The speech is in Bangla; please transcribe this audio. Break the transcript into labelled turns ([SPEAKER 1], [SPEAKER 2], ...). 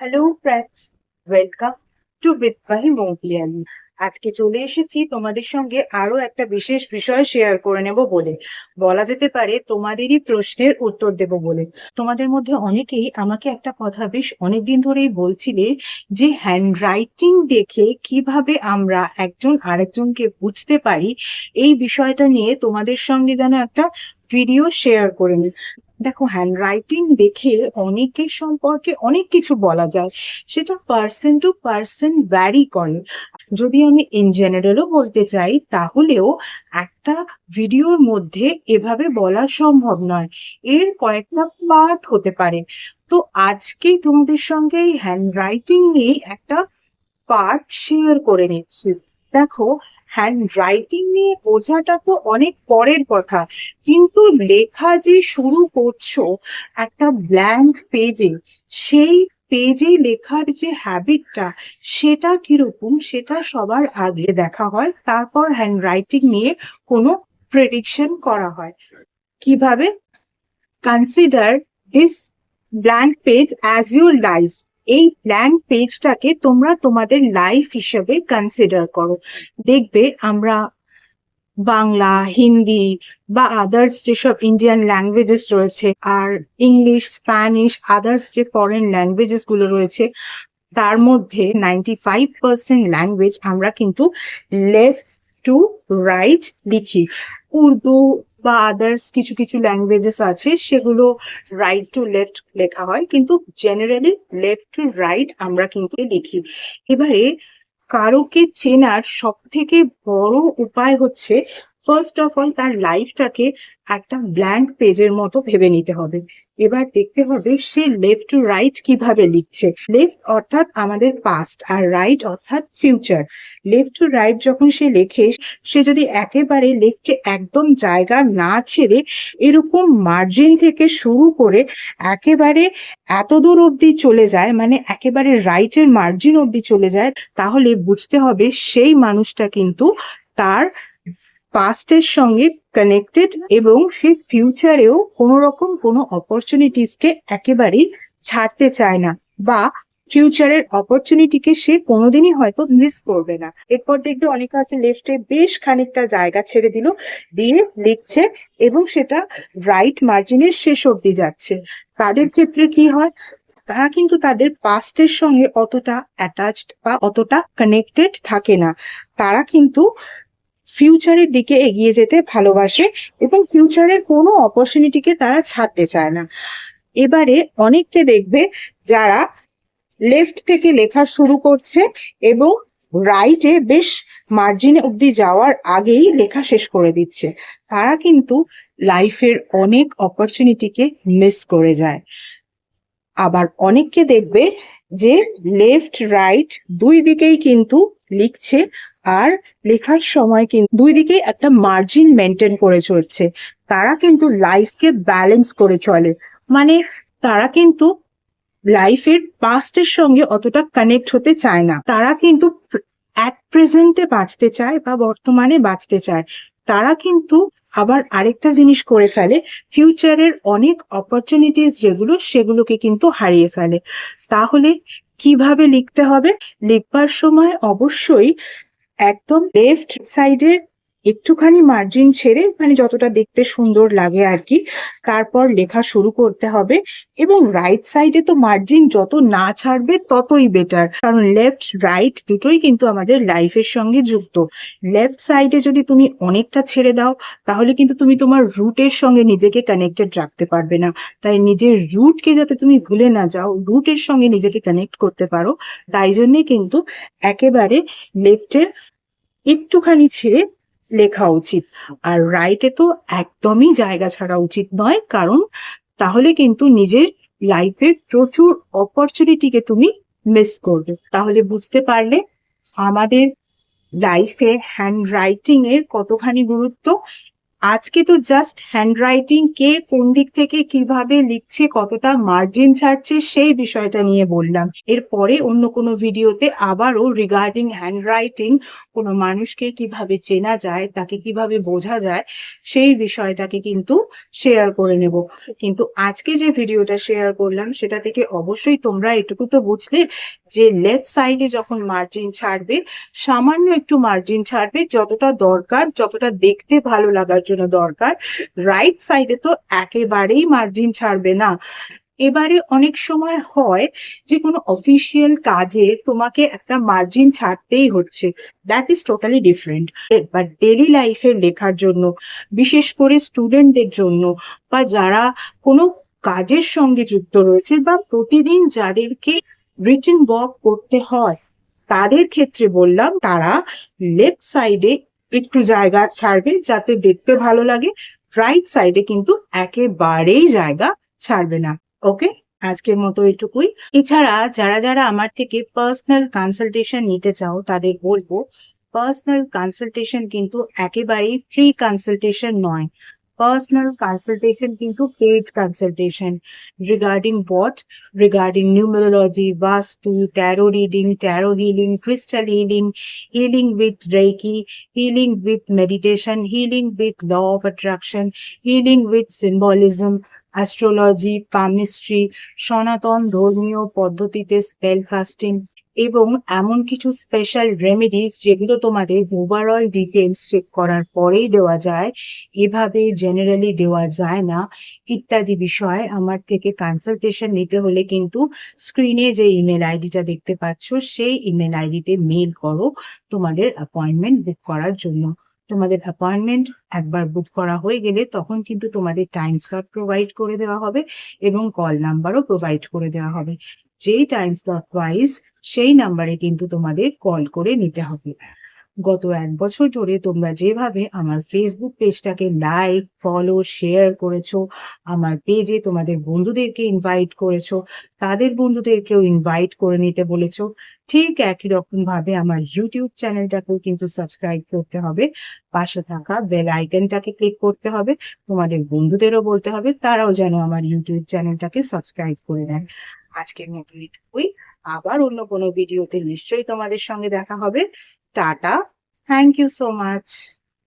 [SPEAKER 1] হ্যালো ফ্রেন্ডস ওয়েলকাম টু বিটবাহি মৌপিয়ালি আজকে চলে এসেছি তোমাদের সঙ্গে আরও একটা বিশেষ বিষয় শেয়ার করে নেব বলে। বলা যেতে পারে তোমাদেরই প্রশ্নের উত্তর দেব বলে। তোমাদের মধ্যে অনেকেই আমাকে একটা কথা বেশ অনেকদিন ধরেই বলছিলে যে হ্যান্ডরাইটিং দেখে কীভাবে আমরা একজন আরেকজনকে বুঝতে পারি, এই বিষয়টা নিয়ে তোমাদের সঙ্গে যেন একটা ভিডিও শেয়ার করে নিই। দেখো হ্যান্ডরাইটিং দেখে অনেকের সম্পর্কে অনেক কিছু বলা যায়। সেটা পার্সন টু পার্সন ভ্যারি করে। যদি আমি ইন জেনারেলও বলতে চাই, তাহলেও একটা ভিডিওর মধ্যে এভাবে বলা সম্ভব নয়। এর কয়েকটা পার্ট হতে পারে। তো আজকে তোমাদের সঙ্গে এই হ্যান্ডরাইটিং নিয়ে একটা পার্ট শেয়ার করে নিচ্ছি। দেখো হ্যান্ড রাইটিং নিয়ে বোঝাটা তো অনেক পরের কথা। কিন্তু লেখা যে শুরু করছ, একটা ব্ল্যাঙ্ক পেজে সেই পেজে লেখার যে হ্যাবিটটা সেটা কীরকম? সেটা সবার আগে দেখা হয়, তারপর হ্যান্ড রাইটিং নিয়ে কোনো প্রেডিকশন করা হয়। কীভাবে? Consider this blank page as your life এই ব্ল্যাঙ্ক পেজটাকে তোমরা তোমাদের লাইফ হিসেবে কনসিডার করো। দেখবে আমরা বাংলা, হিন্দি বা আদার্স যেসব ইন্ডিয়ান ল্যাঙ্গুয়েজেস রয়েছে আর ইংলিশ স্প্যানিশ আদার্স যে ফরেন ল্যাঙ্গুয়েজেসগুলো রয়েছে, তার মধ্যে নাইনটি ফাইভ পার্সেন্ট ল্যাঙ্গুয়েজ আমরা কিন্তু লেফট টু রাইট লিখি। উর্দু বা আদার্স কিছু কিছু ল্যাঙ্গুয়েজেস আছে, সেগুলো রাইট টু লেফট লেখা হয়, কিন্তু জেনারেলি লেফট টু রাইট আমরা কিন্তু লিখি। এবারে কারোকে চেনার সব থেকে বড় উপায় হচ্ছে ফার্স্ট অফ অল তার লাইফটাকে একটা ব্ল্যাঙ্ক পেজের মতো ভেবে নিতে হবে। এবার দেখতে হবে সে লেফট টু রাইট কীভাবে লিখছে। লেফট অর্থাৎ আমাদের পাস্ট আর রাইট অর্থাৎ ফিউচার লেফট টু রাইট যখন সে লেখে, সে যদি একেবারে লেফটে একদম জায়গা না ছেড়ে এরকম মার্জিন থেকে শুরু করে একেবারে এত দূর অবধি চলে যায় মানে একেবারে রাইটের মার্জিন অবধি চলে যায়, তাহলে বুঝতে হবে সেই মানুষটা কিন্তু তার পাস্টের সঙ্গে কানেক্টেড এবং সে ফিউচারেও কোনো রকম কোনো অপরচুনিটিসকে একেবারেই ছাড়তে চায় না বা ফিউচারের অপরচুনিটিকে সে কোনোদিনই হয়তো মিস করবে না। এরপর দেখবে অনেকে হয়তো লেফটে বেশ খানিকটা জায়গা ছেড়ে দিল, দিয়ে লিখছে এবং সেটা রাইট মার্জিনের শেষ অবধি যাচ্ছে। তাদের ক্ষেত্রে কি হয়? তারা কিন্তু তাদের পাস্টের সঙ্গে অতটা অ্যাটাচড বা অতটা কানেক্টেড থাকে না। তারা কিন্তু ফিউচারের দিকে এগিয়ে যেতে ভালোবাসে এবং ফিউচারের কোনো অপরচুনিটিকে তারা ছাড়তে চায় না। এবারে অনেককে দেখবে যারা লেফট থেকে লেখা শুরু করছে এবং রাইটে বেশ মার্জিনে অবধি যাওয়ার আগেই লেখা শেষ করে দিচ্ছে। তারা কিন্তু লাইফের অনেক অপরচুনিটিকে মিস করে যায়। আবার অনেককে দেখবে যে লেফট রাইট দুই দিকেই কিন্তু লিখছে আর লেখার সময় কিন্তু দুই দিকেই একটা মার্জিন মেনটেন করে চলছে। তারা কিন্তু লাইফকে ব্যালেন্স করে চলে। মানে তারা কিন্তু লাইফের পাস্টের সঙ্গে অতটা কানেক্ট হতে চায় না। তারা কিন্তু অ্যাট প্রেজেন্টে বাঁচতে চায় বা বর্তমানে বাঁচতে চায়। তারা কিন্তু আবার আরেকটা জিনিস করে ফেলে ফিউচারের অনেক অপরচুনিটিস যেগুলো, সেগুলোকে কিন্তু হারিয়ে ফেলে। তাহলে কীভাবে লিখতে হবে? লিখবার সময় অবশ্যই একদম লেফট সাইডের একটুখানি মার্জিন ছেড়ে মানে যতটা দেখতে সুন্দর লাগে আর কি তারপর লেখা শুরু করতে হবে এবং রাইট সাইডে তো মার্জিন যত না ছাড়বে ততই বেটার কারণ লেফট রাইট দুটোই কিন্তু আমাদের লাইফের সঙ্গে যুক্ত। লেফট সাইডে যদি তুমি অনেকটা ছেড়ে দাও, তাহলে কিন্তু তুমি তোমার রুটের সঙ্গে নিজেকে কানেক্টেড রাখতে পারবে না। তাই নিজের রুটকে যাতে তুমি ভুলে না যাও রুটের সঙ্গে নিজেকে কানেক্ট করতে পারো। তাই জন্যে কিন্তু একেবারে লেফটের একটুখানি ছেড়ে লেখা উচিত। আর রাইটে তো একদমই জায়গা ছাড়া উচিত নয়, কারণ তাহলে কিন্তু নিজের লাইফের প্রচুর অপরচুনিটিকে তুমি মিস করবে। তাহলে বুঝতে পারলে আমাদের লাইফে হ্যান্ড রাইটিং এর কতখানি গুরুত্ব আজকে তো জাস্ট হ্যান্ডরাইটিং কে কোন দিক থেকে কীভাবে লিখছে, কতটা মার্জিন ছাড়ছে, সেই বিষয়টা নিয়ে বললাম। এরপরে অন্য কোনো ভিডিওতে আবারও রিগার্ডিং হ্যান্ডরাইটিং কোনো মানুষকে কীভাবে চেনা যায়, তাকে কীভাবে বোঝা যায়, সেই বিষয়টাকে কিন্তু শেয়ার করে নেব। কিন্তু আজকে যে ভিডিওটা শেয়ার করলাম, সেটা থেকে অবশ্যই তোমরা এটুকু তো বুঝলে যে লেফট সাইডে যখন মার্জিন ছাড়বে, সামান্য একটু মার্জিন ছাড়বে, যতটা দরকার, যতটা দেখতে ভালো লাগার জন্য দরকার। রাইট সাইডে তো একেবারেই মার্জিন ছাড়বে না। এবারে অনেক সময় হয় যে কোনো অফিসিয়াল কাজে তোমাকে একটা মার্জিন ছাড়তেই হচ্ছে। That is totally different but daily লাইফের লেখার জন্য, বিশেষ করে স্টুডেন্টদের জন্য বা যারা কোনো কাজের সঙ্গে যুক্ত রয়েছে বা প্রতিদিন যাদেরকে রিটেন ওয়ার্ক করতে হয়, তাদের ক্ষেত্রে বললাম, তারা লেফট সাইডে একটু জায়গা ছাড়বে যাতে দেখতে ভালো লাগে। রাইট সাইডে কিন্তু একেবারেই জায়গা ছাড়বে না। ওকে আজকের মতো এটুকুই। এছাড়া যারা যারা আমার থেকে পার্সোনাল কনসালটেশন নিতে চাও, তাদের বলব পার্সোনাল কনসালটেশন কিন্তু একেবারেই ফ্রি কনসালটেশন নয়। পার্সোনাল কনসালটেশন কিন্তু paid consultation regarding what regarding numerology, Vastu, tarot reading, tarot healing, crystal healing, healing with Reiki, healing with meditation, healing with law of attraction, healing with symbolism, astrology, palmistry, সনাতন ধর্মীয় পদ্ধতিতে স্পেল কাস্টিং এবং এমন কিছু স্পেশাল রেমেডিস যেগুলো তোমাদের ওভারঅল ডিটেলস চেক করার পরেই দেওয়া যায়, এভাবে জেনারেলি দেওয়া যায় না, ইত্যাদি বিষয় আমার থেকে কনসালটেশন নিতে হলে কিন্তু স্ক্রিনে যে ইমেল আইডিটা দেখতে পাচ্ছ, সেই ইমেল আইডিতে মেল করো তোমাদের অ্যাপয়েন্টমেন্ট বুক করার জন্য। তোমাদের অ্যাপয়েন্টমেন্ট একবার বুক করা হয়ে গেলে তখন কিন্তু তোমাদের টাইম স্লট প্রোভাইড করে দেওয়া হবে এবং কল নাম্বারও প্রোভাইড করে দেওয়া হবে। যেই টাইম স্লট ওয়াইজ সেই নাম্বারে কিন্তু তোমাদের কল করে নিতে হবে। গত এক বছর ধরে তোমরা যেভাবে আমার ফেসবুক পেজটাকে লাইক ফলো শেয়ার করেছ, আমার পেজে তোমাদের বন্ধুদেরকে ইনভাইট করেছ, তাদের বন্ধুদেরকেও ইনভাইট করে নিতে বলেছ, ঠিক একই রকম ভাবে আমার ইউটিউব চ্যানেলটাকেও কিন্তু সাবস্ক্রাইব করতে হবে, পাশে থাকা বেল আইকনটাকে ক্লিক করতে হবে, তোমাদের বন্ধুদেরও বলতে হবে, তারাও যেন আমার ইউটিউব চ্যানেলটাকে সাবস্ক্রাইব করে নেয়। আজকের মতো এটুকুই। আবার অন্য কোনো ভিডিওতে নিশ্চয়ই তোমাদের সঙ্গে দেখা হবে। Tata thank you so much